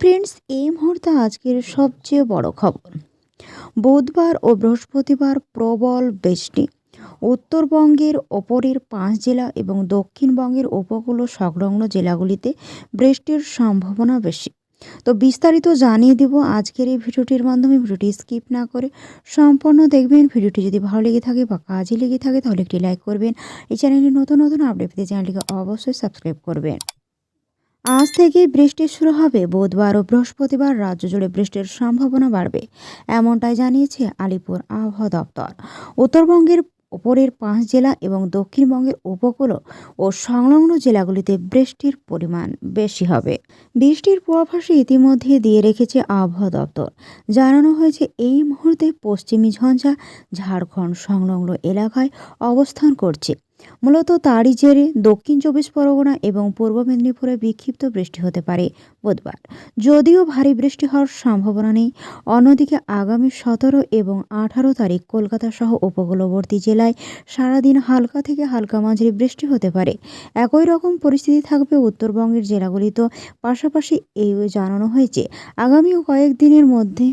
Friends, এই মুহূর্তে আজকের সবচেয়ে বড় খবর। বুধবার ও বৃহস্পতিবার প্রবল বৃষ্টি। উত্তরবঙ্গের ওপরের পাঁচ জেলা এবং দক্ষিণবঙ্গের উপকূল সংলগ্ন জেলাগুলিতে বৃষ্টির সম্ভাবনা বেশি। তো বিস্তারিত জানিয়ে দেব আজকের এই ভিডিওটির মাধ্যমে। ভিডিওটি স্কিপ না করে সম্পূর্ণ দেখবেন। ভিডিওটি যদি ভালো লেগে থাকে বা কাজে লেগে থাকে তাহলে একটি লাইক করবেন। এই চ্যানেলে নতুন নতুন আপডেট পেতে চ্যানেলটিকে অবশ্যই সাবস্ক্রাইব করবেন। আজ থেকে বৃষ্টি শুরু হবে। বুধবার ও বৃহস্পতিবার রাজ্য জুড়ে বৃষ্টির সম্ভাবনা বাড়বে, এমনটাই জানিয়েছে আলিপুর আবহাওয়া দপ্তর। উত্তরবঙ্গের উপরের পাঁচ জেলা এবং দক্ষিণবঙ্গের উপকূল ও সংলগ্ন জেলাগুলিতে বৃষ্টির পরিমাণ বেশি হবে। বৃষ্টির পূর্বাভাসে ইতিমধ্যে দিয়ে রেখেছে আবহাওয়া দপ্তর। জানানো হয়েছে, এই মুহূর্তে পশ্চিমী ঝঞ্ঝা ঝাড়খণ্ড সংলগ্ন এলাকায় অবস্থান করছে। মূলত তারই জেরে দক্ষিণ চব্বিশ পরগনা এবং পূর্ব মেদিনীপুরে বিক্ষিপ্ত বৃষ্টি হতে পারে বুধবার। যদিও ভারী বৃষ্টি হওয়ার সম্ভাবনা নেই, অন্যদিকে আগামী সতেরো এবং আঠারো তারিখ কলকাতা সহ উপকূলবর্তী জেলায় সারাদিন হালকা থেকে হালকা মাঝারি বৃষ্টি হতে পারে। একই রকম পরিস্থিতি থাকবে উত্তরবঙ্গের জেলাগুলিতে পাশাপাশি এই জানানো হয়েছে, আগামী কয়েকদিনের মধ্যে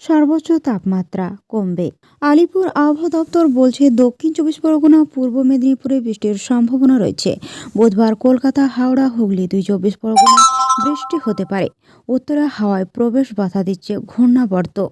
সর্বোচ্চ তাপমাত্রা কমবে। আলিপুর আবহাওয়া দপ্তর বলছে, দক্ষিণ চব্বিশ পরগনা, পূর্ব মেদিনীপুরে বৃষ্টির সম্ভাবনা রয়েছে। বুধবার কলকাতা, হাওড়া, হুগলি দুই চব্বিশ পরগনা বৃষ্টি হতে পারে। উত্তরা হাওয়ায় প্রবেশ বাধা দিচ্ছে ঘূর্ণাবর্ত।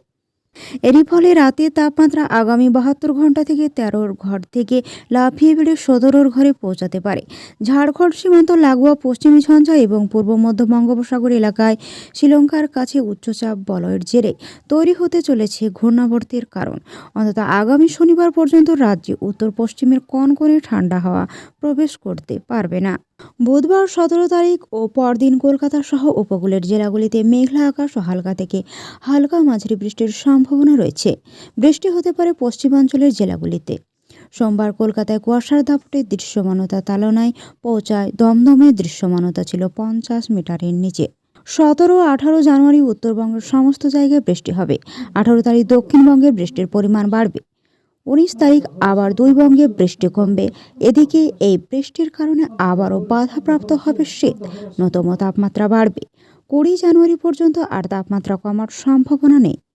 এরই ফলে রাতের তাপমাত্রা আগামী বাহাত্তর ঘণ্টা থেকে তেরোর ঘর থেকে লাফিয়ে বেড়ে সতেরোর ঘরে পৌঁছাতে পারে। ঝাড়খণ্ড সীমান্ত লাগোয়া পশ্চিমী ঝঞ্ঝা এবং পূর্ব মধ্য বঙ্গোপসাগর এলাকায় শ্রীলঙ্কার কাছে উচ্চচাপ বলয়ের জেরে তৈরি হতে চলেছে ঘূর্ণাবর্তের কারণ। অন্তত আগামী শনিবার পর্যন্ত রাজ্যে উত্তর পশ্চিমের কনকনে ঠান্ডা হাওয়া প্রবেশ করতে পারবে না। বুধবার সতেরো তারিখ ও পরদিন কলকাতা সহ উপকূলের জেলাগুলিতে মেঘলা আকাশ ও হালকা থেকে হালকা মাঝারি বৃষ্টির সম্ভাবনা রয়েছে। বৃষ্টি হতে পারে পশ্চিমাঞ্চলের জেলাগুলিতে। সোমবার কলকাতায় কুয়াশার দাপটে দৃশ্যমানতা তালনায় পৌঁছায় দমদমে দৃশ্যমানতা ছিল পঞ্চাশ মিটারের নিচে। সতেরো আঠারো জানুয়ারি উত্তরবঙ্গের সমস্ত জায়গায় বৃষ্টি হবে। আঠারো তারিখ দক্ষিণবঙ্গের বৃষ্টির পরিমাণ বাড়বে। উনিশ তারিখ আবার দুই বঙ্গে বৃষ্টি কমবে। এদিকে এই বৃষ্টির কারণে আবারও বাধাপ্রাপ্ত হবে শীত নতম তাপমাত্রা বাড়বে। কুড়ি জানুয়ারি পর্যন্ত আর তাপমাত্রা কমার সম্ভাবনা নেই।